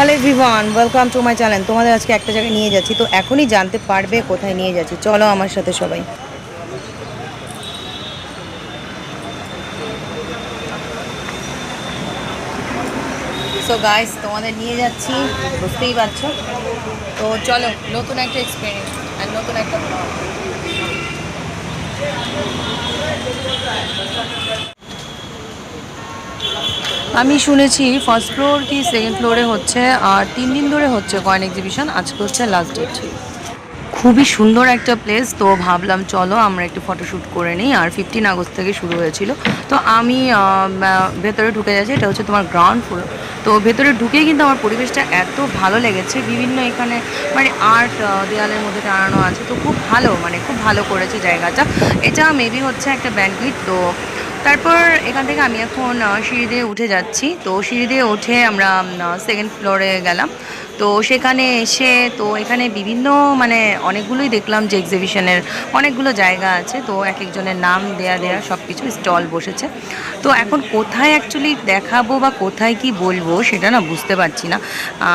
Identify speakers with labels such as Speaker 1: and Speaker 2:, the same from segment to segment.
Speaker 1: Hello Vivaan welcome to my channel তোমাদের আজকে একটা জায়গায় নিয়ে যাচ্ছি, তো এখনই জানতে পারবে কোথায় নিয়ে যাচ্ছি। চলো আমার সাথে সবাই। সো গাইস তোমাদের নিয়ে যাচ্ছি, বুঝতেই পারছ? তো চলো, নতুন একটা এক্সপিরিয়েন্স আর নতুন একটা। আমি শুনেছি ফার্স্ট ফ্লোর কি সেকেন্ড ফ্লোরে হচ্ছে, আর তিন দিন ধরে হচ্ছে কয়েন এক্সিবিশন আজকে হচ্ছে লাস্ট ডেট খুবই সুন্দর একটা প্লেস তো ভাবলাম চলো আমরা একটু ফটোশ্যুট করে নিই। আর ফিফটিন আগস্ট থেকে শুরু হয়েছিল। তো আমি ভেতরে ঢুকে যাচ্ছি, এটা হচ্ছে তোমার গ্রাউন্ড ফ্লোর তো ভেতরে ঢুকেই কিন্তু আমার পরিবেশটা এত ভালো লেগেছে। বিভিন্ন এখানে মানে আর্ট দেওয়ালের মধ্যে টানানো আছে। তো খুব ভালো মানে খুব ভালো করেছে জায়গাটা। এটা মেবি হচ্ছে একটা ব্যাঙ্কুইট তো তারপর এখান থেকে আমি এখন সিঁড়ি দিয়ে উঠে যাচ্ছি। তো সিঁড়ি দিয়ে উঠে আমরা সেকেন্ড ফ্লোরে গেলাম। তো সেখানে এসে তো এখানে বিভিন্ন মানে অনেকগুলোই দেখলাম যে এক্সিবিশনের অনেকগুলো জায়গা আছে। তো এক একজনের নাম দেয়া দেয়া সব কিছু স্টল বসেছে। তো এখন কোথায় অ্যাকচুয়ালি দেখাবো বা কোথায় কি বলব সেটা না বুঝতে পারছি না।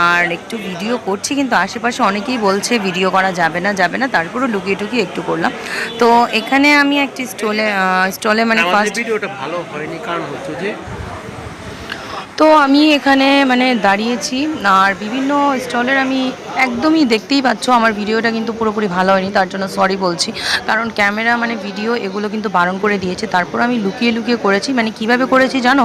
Speaker 1: আর একটু ভিডিও করছি কিন্তু আশেপাশে অনেকেই বলছে ভিডিও করা যাবে না যাবে না। তারপরেও লুকিয়ে টুকিয়ে একটু করলাম। তো এখানে আমি একটি স্টলে স্টলে মানে ফার্স্ট
Speaker 2: ভিডিওটা ভালো হয়নি। কারণ হচ্ছে যে
Speaker 1: তো আমি এখানে মানে দাঁড়িয়েছি, আর বিভিন্ন স্টলের আমি একদমই দেখতেই পাচ্ছ আমার ভিডিওটা কিন্তু পুরোপুরি ভালো হয়নি, তার জন্য সরি বলছি। কারণ ক্যামেরা মানে ভিডিও এগুলো কিন্তু বারণ করে দিয়েছে, তারপর আমি লুকিয়ে লুকিয়ে করেছি। মানে কীভাবে করেছি জানো?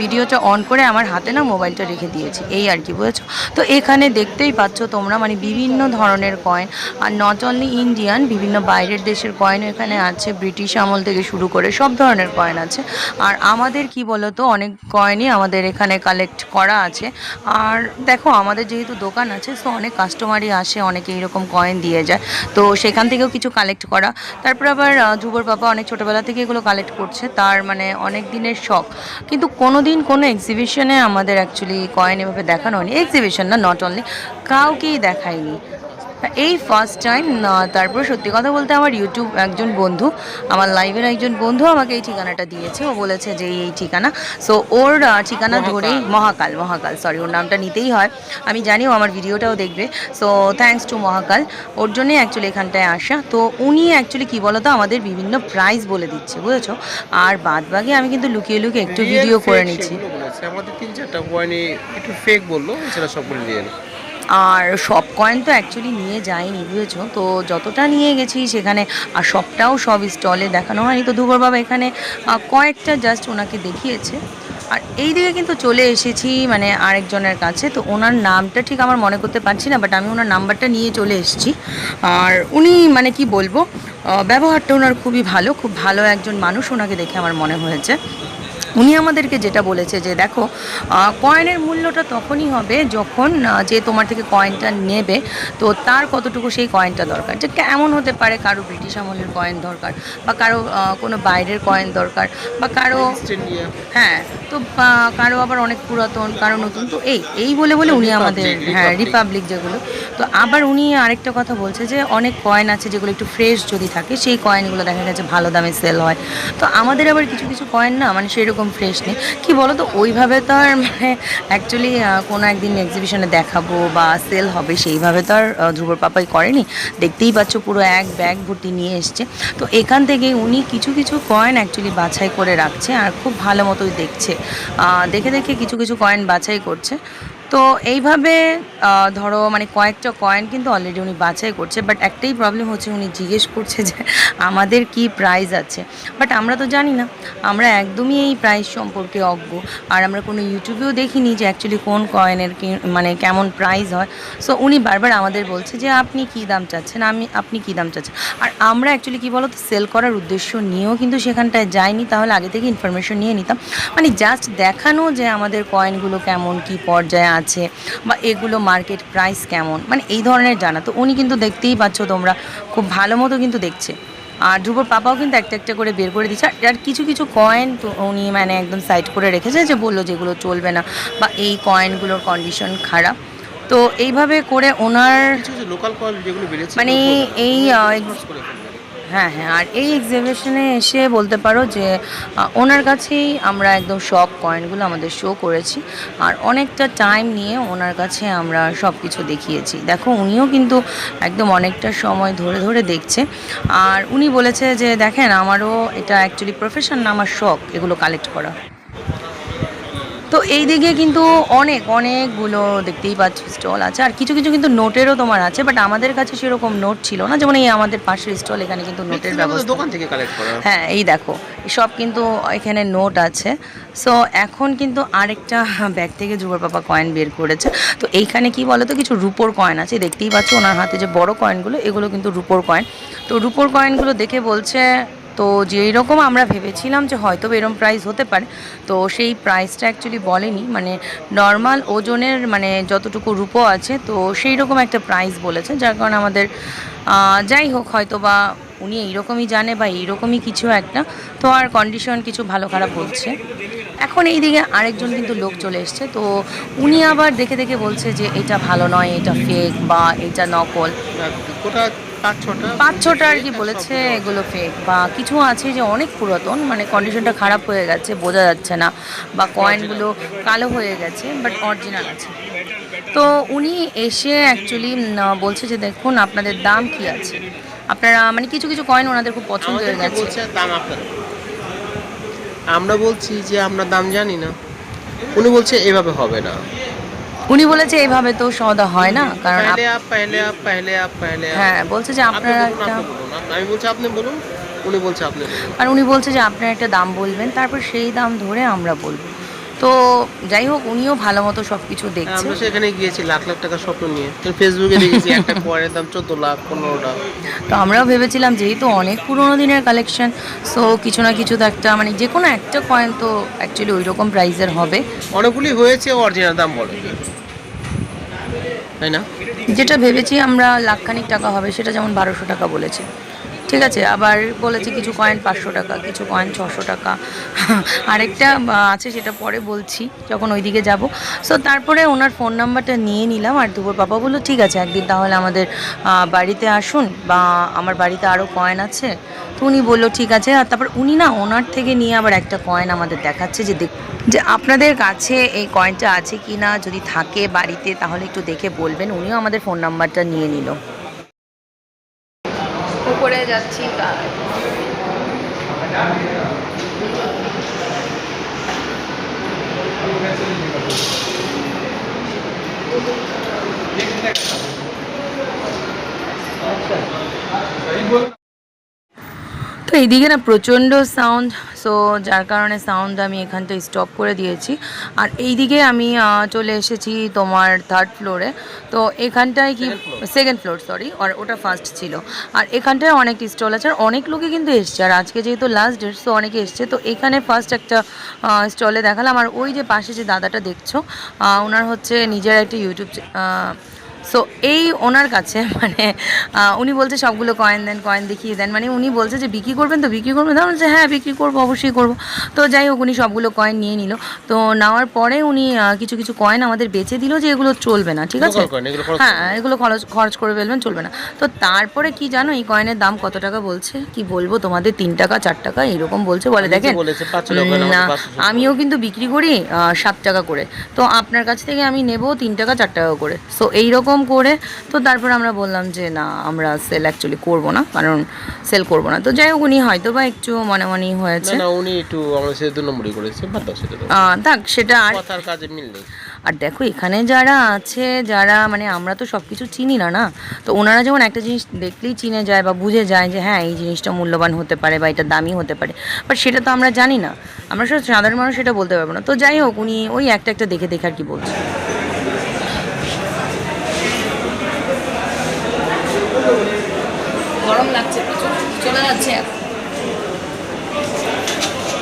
Speaker 1: ভিডিওটা অন করে আমার হাতে না মোবাইলটা রেখে দিয়েছি, এই আর কি, বুঝেছ? তো এখানে দেখতেই পাচ্ছ তোমরা মানে বিভিন্ন ধরনের কয়েন আর নট অনলি ইন্ডিয়ান বিভিন্ন বাইরের দেশের কয়েন এখানে আছে ব্রিটিশ আমল থেকে শুরু করে সব ধরনের কয়েন আছে। আর আমাদের কি বলতো, অনেক কয়েনই আমাদের এখানে কালেক্ট করা আছে। আর দেখো, আমাদের যেহেতু দোকান আছে সো অনেক কাস্টমারই আসে, অনেকে এরকম কয়েন দিয়ে যায়। তো সেখান থেকেও কিছু কালেক্ট করা। তারপর আবার যুবর বাবা অনেক ছোটোবেলা থেকে এগুলো কালেক্ট করছে। তার মানে অনেক দিনের শখ। কিন্তু কোনো দিন কোনো এক্সিবিশনে আমাদের অ্যাকচুয়ালি কয়েন এভাবে দেখানো হয়নি। এক্সিবিশন না নট অনলি কাউকেই দেখায়নি। এই ফার্স্ট টাইম তারপর সত্যি কথা বলতে আমার ইউটিউব একজন বন্ধু আমার লাইভের একজন বন্ধু আমাকে এই ঠিকানাটা দিয়েছে। ও বলেছে যে এই ঠিকানা। সো ওর ঠিকানা ধরেই মহাকাল মহাকাল সরি ওর নামটা নিতেই হয়। আমি জানি ও আমার ভিডিওটাও দেখবে। So thanks to Mahakal. ওর জন্যই অ্যাকচুয়ালি এখানটায় আসা। তো উনি অ্যাকচুয়ালি কী বলতো আমাদের বিভিন্ন প্রাইস বলে দিচ্ছে বুঝেছ? আর বাদ বাকি আমি কিন্তু লুকিয়ে লুকিয়ে একটু ভিডিও করে নিচ্ছি।
Speaker 2: আমাদের তিন চারটা একটু ফেক বলল সেটা সবগুলো রিয়েল
Speaker 1: আর সব কয়েন তো অ্যাকচুয়ালি নিয়ে যাইনি, বুঝেছ? তো যতটা নিয়ে গেছি সেখানে আর সবটাও সব স্টলে দেখানো হয়নি। তো দুবার বাবা এখানে কয়েকটা জাস্ট ওনাকে দেখিয়েছে। আর এই দিকে কিন্তু চলে এসেছি মানে আরেকজনের কাছে। তো ওনার নামটা ঠিক আমার মনে করতে পারছি না বাট আমি ওনার নাম্বারটা নিয়ে চলে এসেছি। আর উনি মানে কি বলব ব্যবহারটা ওনার খুবই ভালো, খুব ভালো একজন মানুষ ওনাকে দেখে আমার মনে হয়েছে। উনি আমাদেরকে যেটা বলেছে যে দেখো কয়েনের মূল্যটা তখনই হবে যখন যে তোমার থেকে কয়েনটা নেবে তো তার কতটুকু সেই কয়েনটা দরকার। যে কেমন হতে পারে কারও ব্রিটিশ আমলের কয়েন দরকার বা কারও কোনো বাইরের কয়েন দরকার বা
Speaker 2: কারও
Speaker 1: হ্যাঁ তো কারও আবার অনেক পুরাতন কারও নতুন তো এই এই বলে বলে উনি আমাদের হ্যাঁ রিপাবলিক যেগুলো। তো আবার উনি আরেকটা কথা বলছে যে অনেক কয়েন আছে যেগুলো একটু ফ্রেশ যদি থাকে সেই কয়েনগুলো দেখা গেছে ভালো দামে সেল হয়। তো আমাদের আবার কিছু কিছু কয়েন না মানে সেরকম ফ্রেশ নেই। কি বলো তো ওইভাবে তো আর মানে অ্যাকচুয়ালি কোনো একদিন এক্সিবিশনে দেখাবো বা সেল হবে, সেইভাবে তো আর ধ্রুবর পাপাই করেনি। দেখতেই পাচ্ছ পুরো এক ব্যাগ ভর্তি নিয়ে এসছে। তো এখান থেকে উনি কিছু কিছু কয়েন অ্যাকচুয়ালি বাছাই করে রাখছে আর খুব ভালো মতোই দেখছে। দেখে দেখে কিছু কিছু কয়েন বাছাই করছে। তো এইভাবে ধরো মানে কয়েকটা কয়েন কিন্তু অলরেডি উনি বাছাই করছে বাট একটাই প্রবলেম হচ্ছে উনি জিজ্ঞেস করছে যে আমাদের কি প্রাইস আছে। বাট আমরা তো জানি না, আমরা একদমই এই প্রাইস সম্পর্কে অজ্ঞ। আর আমরা কোনো ইউটিউবেও দেখিনি যে অ্যাকচুয়ালি কোন কয়েনের কি মানে কেমন প্রাইস হয়। সো উনি বারবার আমাদের বলছে যে আপনি কী দাম চাচ্ছেন, আমি, আপনি কী দাম চাচ্ছেন। আর আমরা অ্যাকচুয়ালি কী বলো তো সেল করার উদ্দেশ্য নিয়েও কিন্তু সেখানটায় যাইনি, তাহলে আগে থেকে ইনফরমেশন নিয়ে নিতাম। মানে জাস্ট দেখানো যে আমাদের কয়েনগুলো কেমন, কি পর্যায়ে আছে বা এগুলো মার্কেট প্রাইস কেমন? মানে এই ধরনের জানা। তো উনি কিন্তু দেখতেই পাচ্ছ তোমরা খুব ভালো মতো কিন্তু দেখছে। আর ধ্রুবর পাপাও কিন্তু একটা একটা করে বের করে দিচ্ছে। আর- কিছু কিছু কয়েন তো উনি মানে একদম সাইড করে রেখেছে যে বলল যেগুলো চলবে না বা এই কয়েনগুলোর কন্ডিশন খারাপ। তো এইভাবে করে ওনার মানে এই, হ্যাঁ হ্যাঁ আর এই এক্সিবিশনে এসে বলতে পারো যে ওনার কাছেই আমরা একদম সব কয়েনগুলো আমাদের শো করেছি। আর অনেকটা টাইম নিয়ে ওনার কাছে আমরা সব কিছু দেখিয়েছি। দেখো, উনিও কিন্তু একদম অনেকটা সময় ধরে ধরে দেখছে। আর উনি বলেছে যে, দেখেন, আমারও এটা অ্যাকচুয়ালি প্রফেশন না, আমার শখ এগুলো কালেক্ট করা। তো এই দিকে কিন্তু অনেক অনেকগুলো দেখতেই পাচ্ছ স্টল আছে। আর কিছু কিছু কিন্তু নোটেরও তোমার আছে বাট আমাদের কাছে সেরকম নোট ছিল না। যেমন এই আমাদের পাশের স্টল এখানে কিন্তু নোটের ব্যবস্থা।
Speaker 2: দোকান থেকে কালেক্ট করা।
Speaker 1: হ্যাঁ এই দেখো সব কিন্তু এখানে নোট আছে। সো এখন কিন্তু আরেকটা ব্যাগ থেকে ধ্রুবর পাপা কয়েন বের করেছে। তো এইখানে কি বলো তো কিছু রুপোর কয়েন আছে। দেখতেই পাচ্ছ ওনার হাতে যে বড় কয়েনগুলো এগুলো কিন্তু রুপোর কয়েন তো রুপোর কয়েনগুলো দেখে বলছে তো যেই রকম আমরা ভেবেছিলাম যে হয়তো এরকম প্রাইস হতে পারে, তো সেই প্রাইসটা অ্যাকচুয়ালি বলেনি। মানে নর্মাল ওজনের মানে যতটুকু রূপো আছে, তো সেই রকম একটা প্রাইস বলেছে, যার কারণে আমাদের যাই হোক, হয়তো বা উনি এইরকমই জানে বা এইরকমই কিছু একটা, তো আর কন্ডিশন কিছু ভালো খারাপ বলছে। এখন এই দিকে আরেকজন কিন্তু লোক চলে এসছে, তো উনি আবার দেখে দেখে বলছে যে এটা ভালো নয়, এটা ফেক বা এটা নকল।
Speaker 2: পাঁচ ছটা
Speaker 1: আর কি বলেছে এগুলো ফেক বা কিছু আছে যে অনেক পুরাতন মানে কন্ডিশনটা খারাপ হয়ে গেছে বোঝা যাচ্ছে না বা কয়েনগুলো কালো হয়ে গেছে বাট অরিজিনাল আছে। তো উনি এসে অ্যাকচুয়ালি বলছে যে দেখুন আপনাদের দাম কি আছে? আপনারা মানে কিছু কিছু কয়েন ওনাদের খুব পছন্দ হয়ে গেছে।
Speaker 2: দাম আপনার আমরা বলছি যে আমরা দাম জানি না। উনি বলছে এভাবে হবে না।
Speaker 1: উনি বলেছে এইভাবে তো সদা হয় না কারণ আপ-
Speaker 2: পহলে আপ পহলে আপ পহলে আপ পহলে আপ।
Speaker 1: হ্যাঁ বলছে যে
Speaker 2: আপনি
Speaker 1: আপনারা একটা
Speaker 2: আপনি বলুন। আপ- আমি বলছি আপনি বলুন উনি বলছে আপনি
Speaker 1: আর উনি বলছে যে আপনারা একটা দাম বলবেন তারপর সেই দাম ধরে আমরা বলব। তো যাই হোক উনিও ভালো মতো সব কিছু দেখছে।
Speaker 2: আমরা সেখানে গিয়েছি লাখ লাখ টাকা স্বপ্ন নিয়ে। ফেসবুকে দেখেছি একটা কয়েনের দাম চোদ্দ লাখ পনেরো লাখ।
Speaker 1: তো আমরাও ভেবেছিলাম যেহেতু অনেক পুরোনো দিনের কালেকশন সো কিছু না কিছু তো একটা মানে যে কোনো একটা কয়েন তো অ্যাকচুয়ালি ওই রকম প্রাইসের হবে।
Speaker 2: অনেকগুলি হয়েছে অরিজিনাল দাম বলে। তাই না?
Speaker 1: যেটা ভেবেছি আমরা লাখখানিক টাকা হবে সেটা যেমন বারোশো টাকা বলেছে। ঠিক আছে, আবার বলেছে কিছু কয়েন পাঁচশো টাকা, কিছু কয়েন ছশো টাকা। আরেকটা আছে সেটা পরে বলছি, যখন ওইদিকে যাব। সো তারপরে ওনার ফোন নাম্বারটা নিয়ে নিলাম, আর দুপুর বাবা বলল, ঠিক আছে, একদিন তাহলে আমাদের বাড়িতে আসুন, বা আমার বাড়িতে আরও কয়েন আছে। তো উনি বলল, ঠিক আছে। আর তারপর উনি না ওনার থেকে নিয়ে আবার একটা কয়েন আমাদের দেখাচ্ছে, যে দেখ, যে আপনাদের কাছে এই কয়েনটা আছে কি না যদি থাকে বাড়িতে, তাহলে একটু দেখে বলবেন। উনিও আমাদের ফোন নাম্বারটা নিয়ে নিল। উপরে যাচ্ছি। এইদিকে না প্রচণ্ড সাউন্ড সো যার কারণে সাউন্ড আমি এখানটায় স্টপ করে দিয়েছি। আর এইদিকে আমি চলে এসেছি তোমার থার্ড ফ্লোরে তো এখানটায় কি সেকেন্ড ফ্লোর সরি আর ওটা ফার্স্ট ছিল। আর এখানটায় অনেক স্টল আছে আর অনেক লোকে কিন্তু এসছে। আর আজকে যেহেতু লাস্ট ডেট সো অনেকে এসছে। তো এখানে ফার্স্ট একটা স্টলে দেখালাম। আর ওই যে পাশে যে দাদাটা দেখছ ওনার হচ্ছে নিজের একটা ইউটিউব সো এই ওনার কাছে মানে উনি বলছে সবগুলো কয়েন দেন কয়েন দেখিয়ে দেন। মানে উনি বলছে যে বিক্রি করবেন তো? বিক্রি করবেন? তো বলছে হ্যাঁ বিক্রি করব অবশ্যই করব। তো যাই হোক উনি সবগুলো কয়েন নিয়ে নিল। তো নেওয়ার পরে উনি কিছু কিছু কয়েন আমাদের বেচে দিল যে এগুলো চলবে না ঠিক আছে? হ্যাঁ এগুলো খরচ খরচ করে ফেলবেন চলবে না। তো তারপরে কি জানো এই কয়েনের দাম কত টাকা বলছে? কি বলব তোমাদের তিন টাকা চার টাকা এরকম বলছে বলে দেখেন। আমিও কিন্তু বিক্রি করি সাত টাকা করে। তো আপনার কাছ থেকে আমি নেব তিন টাকা চার টাকা করে। সো এই রকম করে তো তারপর আমরা বললাম যে না আমরা সেল অ্যাকচুয়ালি করব না কারণ সেল করব না। তো যাই হোক উনি হয়তো বা একটু মনে মনেই
Speaker 2: না
Speaker 1: হয়েছে
Speaker 2: না উনি একটু আমাদের সাথে দু নম্বরই করেছে বাদ দাও সেটা
Speaker 1: থাক সেটা আর
Speaker 2: কথার কাজে মিল নেই।
Speaker 1: আর দেখো এখানে যারা আছে যারা মানে আমরা তো সব কিছু চিনি না না? তো ওনারা যেমন একটা জিনিস দেখলেই চিনে যায় বা বুঝে যায় যে হ্যাঁ এই জিনিসটা মূল্যবান হতে পারে বা এটা দামি হতে পারে। বাট সেটা তো আমরা জানি না। আমরা সাধারণ মানুষ সেটা বলতে পারব না। তো যাই হোক উনি ওই একটা একটা দেখে দেখে আর কি বলছে। গরম লাগছে, প্রচুর চলে যাচ্ছে।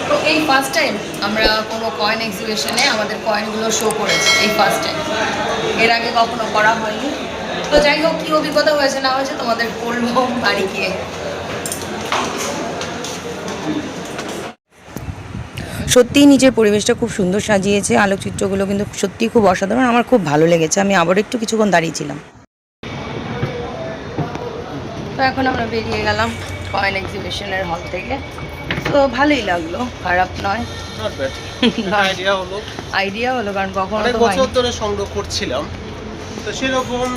Speaker 1: তো এই ফার্স্ট টাইম আমরা কোনো কয়েন এক্সিবিশনে আমাদের কয়েনগুলো শো করেছি, এই ফার্স্ট টাইম এর আগে কখনো করা হয়নি। তো যাই হোক, কী অভিজ্ঞতা হয়েছে না হয়েছে তোমাদের বলব বাড়ি গিয়ে। সত্যিই নিজের পরিবেশটা খুব সুন্দর সাজিয়েছে, আলোকচিত্রগুলো কিন্তু সত্যিই খুব অসাধারণ, আমার খুব ভালো লেগেছে, আমি আবার একটু কিছুক্ষণ দাঁড়িয়েছিলাম তো এখন আমরা বেরিয়ে গেলাম কয়েন এক্সিবিশনের হল থেকে। তো ভালোই লাগল খারাপ নয়।
Speaker 2: আইডিয়া হলো।
Speaker 1: আইডিয়া হলো কারণ কখনো তো
Speaker 2: বছর ধরে সংগ্রহ করছিলাম। তো সেরকম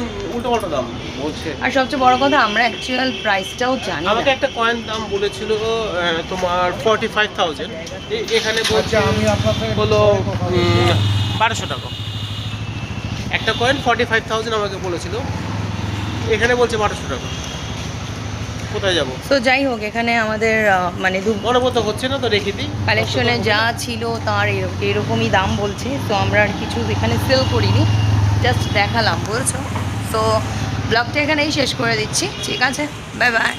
Speaker 2: দাম বলছে।
Speaker 1: আর সবচেয়ে বড় কথা আমরা অ্যাকচুয়াল প্রাইসটাও জানি
Speaker 2: আমাকে একটা কয়েন দাম বলেছিল তোমার ফর্টি ফাইভ থাউজেন্ড এখানে বলছে হলো বারোশো টাকা। একটা কয়েন ফর্টি ফাইভ থাউজেন্ড আমাকে বলেছিল। এখানে বলছে বারোশো টাকা। কোথায় যাব?
Speaker 1: তো যাই হোক এখানে আমাদের মানে
Speaker 2: মনে মতো হচ্ছে না তো রেখে দিই?
Speaker 1: কালেকশনে যা ছিল তার এরকমই দাম বলছে তো আমরা আর কিছু এখানে সেল করিনি জাস্ট দেখালাম বলছো তো ব্লগটা এখানেই শেষ করে দিচ্ছি ঠিক আছে? Bye bye